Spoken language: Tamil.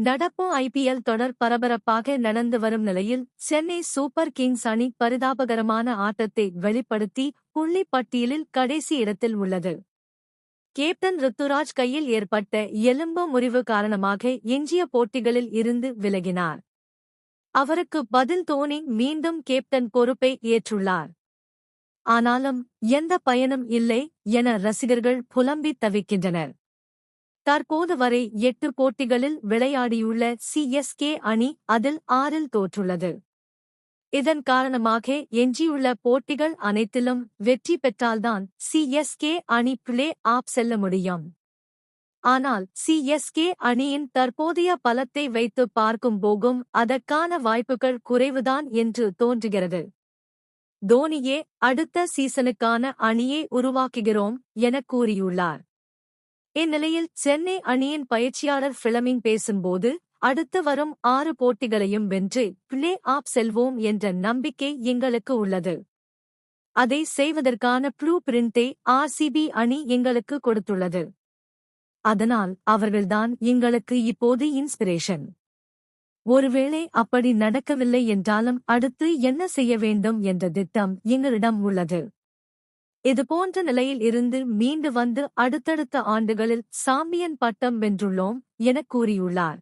நடப்பு ஐபிஎல் தொடர் பரபரப்பாக நடந்து வரும் நிலையில் சென்னை சூப்பர் கிங்ஸ் அணி பரிதாபகரமான ஆட்டத்தை வெளிப்படுத்தி புள்ளி பட்டியலில் கடைசி இடத்தில் உள்ளது. கேப்டன் ருத்துராஜ் கையில் ஏற்பட்ட எலும்பு முறிவு காரணமாக எஞ்சிய போட்டிகளில் இருந்து விலகினார். அவருக்கு பதில் தோனி மீண்டும் கேப்டன் பொறுப்பை ஏற்றுள்ளார். ஆனாலும் எந்த பயனும் இல்லை என ரசிகர்கள் புலம்பித் தவிக்கின்றனர். தற்போது வரை எட்டு போட்டிகளில் விளையாடியுள்ள சிஎஸ்கே அணி அதில் ஆறில் தோற்றுள்ளது. இதன் காரணமாக எஞ்சியுள்ள போட்டிகள் அனைத்திலும் வெற்றி பெற்றால்தான் சிஎஸ்கே அணி பிளே ஆப் செல்ல முடியும். ஆனால் சிஎஸ்கே அணியின் தற்போதைய பலத்தை வைத்து பார்க்கும் போகும் அதற்கான வாய்ப்புகள் குறைவுதான் என்று தோன்றுகிறது. தோனியே அடுத்த சீசனுக்கான அணியை உருவாக்குகிறோம் என கூறியுள்ளார். இந்நிலையில் சென்னை அணியின் பயிற்சியாளர் ஃபிலமிங் பேசும்போது அடுத்து வரும் ஆறு போட்டிகளையும் வென்று பிளே ஆப் செல்வோம் என்ற நம்பிக்கை எங்களுக்கு உள்ளது. அதை செய்வதற்கான ப்ளூ பிரிண்டை ஆர்சிபி அணி எங்களுக்கு கொடுத்துள்ளது. அதனால் அவர்கள்தான் எங்களுக்கு இப்போது இன்ஸ்பிரேஷன். ஒருவேளை அப்படி நடக்கவில்லை என்றாலும் அடுத்து என்ன செய்ய வேண்டும் என்ற திட்டம் எங்களிடம் உள்ளது. இதுபோன்ற நிலையில் இருந்து மீண்டு வந்து அடுத்தடுத்த ஆண்டுகளில் சாம்பியன் பட்டம் வென்றுள்ளோம் எனக் கூறியுள்ளார்.